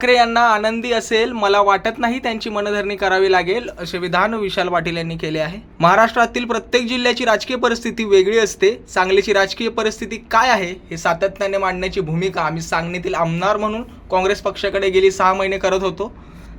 ठाकरे यांना आनंदी असेल मला वाटत नाही त्यांची मनधरणी करावी लागेल असे विधान विशाल पाटील यांनी केले आहे. महाराष्ट्रातील प्रत्येक जिल्ह्याची राजकीय परिस्थिती वेगळी असते. सांगलीची राजकीय परिस्थिती काय आहे हे सातत्याने मांडण्याची भूमिका आम्ही सांगलीतील आमदार म्हणून काँग्रेस पक्षाकडे गेली सहा महिने करत होतो.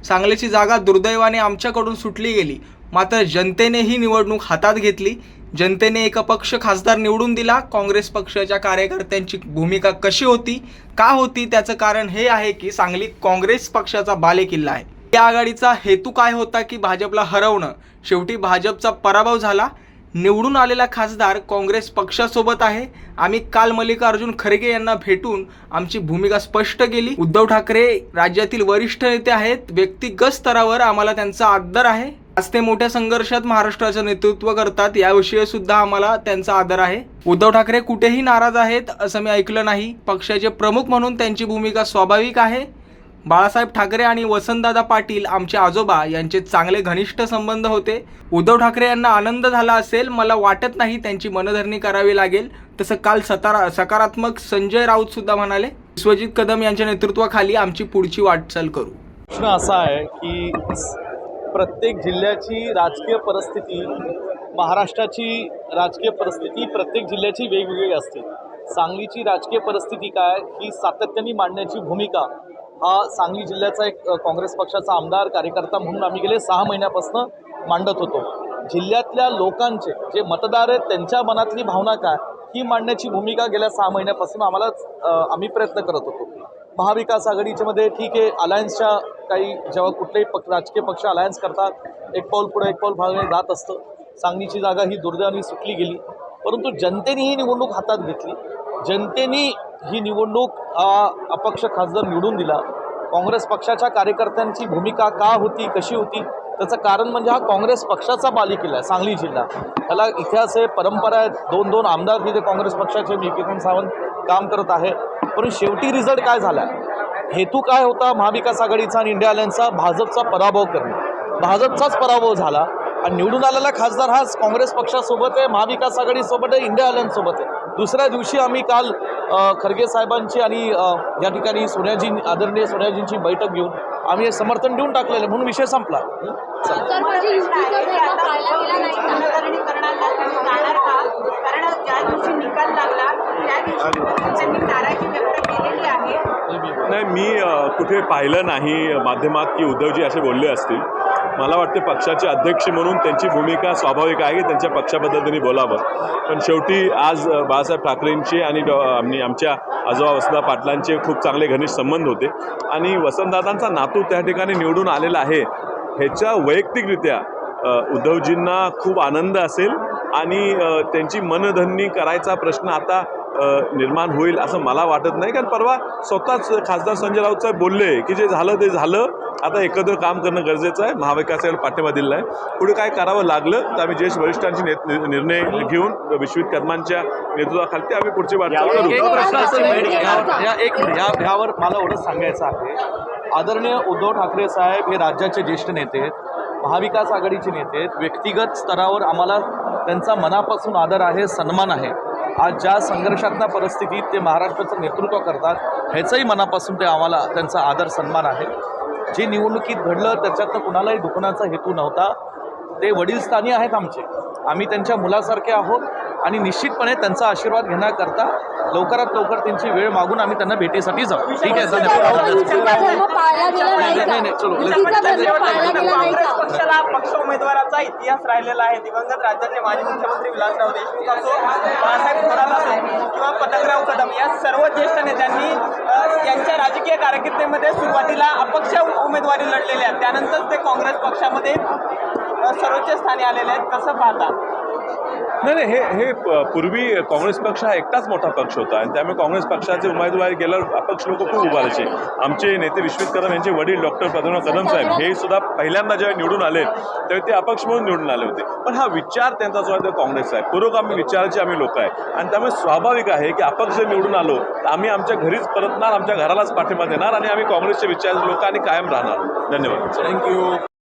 सांगलीची जागा दुर्दैवाने आमच्याकडून सुटली गेली. मात्र जनतेने ही निवडणूक हातात घेतली. जनतेने एक पक्ष खासदार निवडून दिला. काँग्रेस पक्षाच्या कार्यकर्त्यांची भूमिका कशी होती का होती त्याचं कारण हे आहे की सांगलीत काँग्रेस पक्षाचा बालेकिल्ला आहे. या आघाडीचा हेतू काय होता की भाजपला हरवणं? शेवटी भाजपचा पराभव झाला. निवडून आलेला खासदार काँग्रेस पक्षासोबत आहे. आम्ही काल मल्लिकार्जुन खरगे यांना भेटून आमची भूमिका स्पष्ट केली. उद्धव ठाकरे राज्यातील वरिष्ठ नेते आहेत. व्यक्तिगत स्तरावर आम्हाला त्यांचा आदर आहे. आज ते मोठ्या संघर्षात महाराष्ट्राचं नेतृत्व करतात. याविषयी सुद्धा आम्हाला त्यांचा आदर आहे. उद्धव ठाकरे कुठेही नाराज आहेत असं मी ऐकलं नाही. पक्षाचे प्रमुख म्हणून त्यांची भूमिका स्वाभाविक आहे. बाळासाहेब ठाकरे आणि वसंतदादा पाटील आमचे आजोबा यांचे चांगले घनिष्ठ संबंध होते. उद्धव ठाकरे यांना आनंद झाला असेल मला वाटत नाही त्यांची मनधरणी करावी लागेल. तसं काल सतारा सकारात्मक संजय राऊत सुद्धा म्हणाले विश्वजित कदम यांच्या नेतृत्वाखाली आमची पुढची वाटचाल करू. प्रश्न असा आहे की प्रत्येक जिल्ह्याची राजकीय परिस्थिती महाराष्ट्राची राजकीय परिस्थिती प्रत्येक जिल्ह्याची वेगवेगळी असते. सांगलीची राजकीय परिस्थिती काय? ही सातत्याने मांडण्याची भूमिका. हा सांगली जिल्ह्याचा एक काँग्रेस पक्षाचा आमदार कार्यकर्ता म्हणून आम्ही गेले सहा महिन्यापासून मांडत होतो. जिल्ह्यातल्या लोकांचे जे मतदार आहेत त्यांच्या मनातली भावना काय? ही मांडण्याची भूमिका गेल्या सहा महिन्यापासून आम्हाला आम्ही प्रयत्न करत होतो. महाविकास आघाडीच्यामध्ये ठीक आहे अलायन्सच्या काही जेव्हा कुठलेही पक्ष राजकीय पक्ष अलायन्स करतात एक पाऊल पुढे एक पाऊल भागाने जात असतं. सांगलीची जागा ही दुर्दैवाने सुटली गेली. परंतु जनतेने ही निवडणूक हातात घेतली. जनतेने ही निवडणूक अपक्ष खासदार निवडून दिला. काँग्रेस पक्षाच्या कार्यकर्त्यांची भूमिका का होती कशी होती त्याचं कारण म्हणजे हा काँग्रेस पक्षाचा पालिकेला आहे सांगली जिल्हा. त्याला इतिहास आहे परंपरा आहे दोन दोन आमदार तिथे काँग्रेस पक्षाचे विकेतन सावंत काम करत आहे. पण शेवटी रिझल्ट काय झाला? हेतू काय होता महाविकास आघाडीचा आणि इंडिया अलायन्सचा? भाजपचा पराभव करणे. भाजपचाच पराभव झाला आणि निवडून आलेला खासदार हाच काँग्रेस पक्षासोबत आहे महाविकास आघाडीसोबत आहे इंडिया अलायन्ससोबत आहे. दुसऱ्या दिवशी आम्ही काल खरगे साहेबांची आणि या ठिकाणी सोन्याजी आदरणीय सोन्याजींची बैठक घेऊन आम्ही हे समर्थन देऊन टाकलेलं. म्हणून विषय संपला. गेला नाही मी कुठे पाहिलं नाही माध्यमात की उद्धवजी असे बोलले असतील. मला वाटते पक्षाचे अध्यक्ष म्हणून त्यांची भूमिका स्वाभाविक आहे की त्यांच्या पक्षाबद्दल त्यांनी बोलावं. पण शेवटी आज बाळासाहेब ठाकरेंचे आणि डॉ आम्ही आमच्या आजोबा वसंतदा पाटलांचे खूप चांगले घनिष्ठ संबंध होते. आणि वसंतदादांचा नातू त्या ठिकाणी निवडून आलेला आहे. ह्याच्या वैयक्तिकरित्या उद्धवजींना खूप आनंद असेल आणि त्यांची मनधन्नी करायचा प्रश्न आता निर्माण होईल असं मला वाटत नाही. कारण परवा स्वतःच खासदार संजय राऊत साहेब बोलले की जे झालं ते झालं. आता एकत्र काम करणं गरजेचं आहे. महाविकास आघाडी पाठिंबा दिलेला आहे. पुढे काय करावं लागलं तर आम्ही ज्येष्ठ वरिष्ठांची नेत निर्णय घेऊन विश्वित कदमांच्या नेतृत्वाखाली ते आम्ही पुढची वाटचाल करू. ह्यावर मला एवढंच सांगायचं आहे. आदरणीय उद्धव ठाकरे साहेब हे राज्याचे ज्येष्ठ नेते आहेत. महाविकास आघाडीचे नेते आहेत. व्यक्तिगत स्तरावर आम्हाला त्यांचा मनापासून आदर आहे सन्मान आहे. आज ज्या संघर्षात्मक परिस्थितीत ते महाराष्ट्राचं नेतृत्व करतात ह्याचंही मनापासून ते आम्हाला त्यांचा आदर सन्मान आहे. जे निवडणुकीत घडलं त्याच्यातनं कुणालाही दुखण्याचा हेतू नव्हता ते वडीलस्थानी आहेत आमचे आम्ही त्यांच्या मुलासारखे आहोत आणि निश्चितपणे त्यांचा आशीर्वाद घेण्याकरता लवकरात लवकर त्यांची वेळ मागून आम्ही त्यांना भेटीसाठी जाऊ ठीक आहे धन्यवाद नाही नाही, नाही, नाही, चलो. पक्ष उमेदवाराचा इतिहास राहिलेला आहे. दिवंगत राज्याचे माजी मुख्यमंत्री विलासराव देशमुख असो बाळासाहेब थोरात असो किंवा पतंगराव कदम या सर्व ज्येष्ठ नेत्यांनी त्यांच्या यांच्या राजकीय कारकिर्दीमध्ये सुरुवातीला अपक्ष उमेदवारी लढलेल्या आहेत. त्यानंतर ते काँग्रेस पक्षामध्ये सर्वोच्च स्थानी आलेले आहेत. कसं पाहता? नाही नाही हे हे प- पूर्वी काँग्रेस पक्ष हा एकटाच मोठा पक्ष होता आणि त्यामुळे काँग्रेस पक्षाचे उमेदवार गेल्यावर अपक्ष लोक खूप उभारायचे. आमचे नेते विश्वित कदम यांचे वडील डॉक्टर पद्मनाभ कदम साहेब हे सुद्धा पहिल्यांदा जेव्हा निवडून आले त्यावेळी ते अपक्ष म्हणून निवडून आले होते. पण हा विचार त्यांचा जो आहे तो काँग्रेस आहे. पुरोगामी विचाराचे आम्ही लोक आहे. आणि त्यामुळे स्वाभाविक आहे की अपक्ष जर निवडून आलो तर आम्ही आमच्या घरीच परतणार आमच्या घरालाच पाठिंबा देणार आणि आम्ही काँग्रेसचे विचार लोक आणि कायम राहणार. धन्यवाद. थँक्यू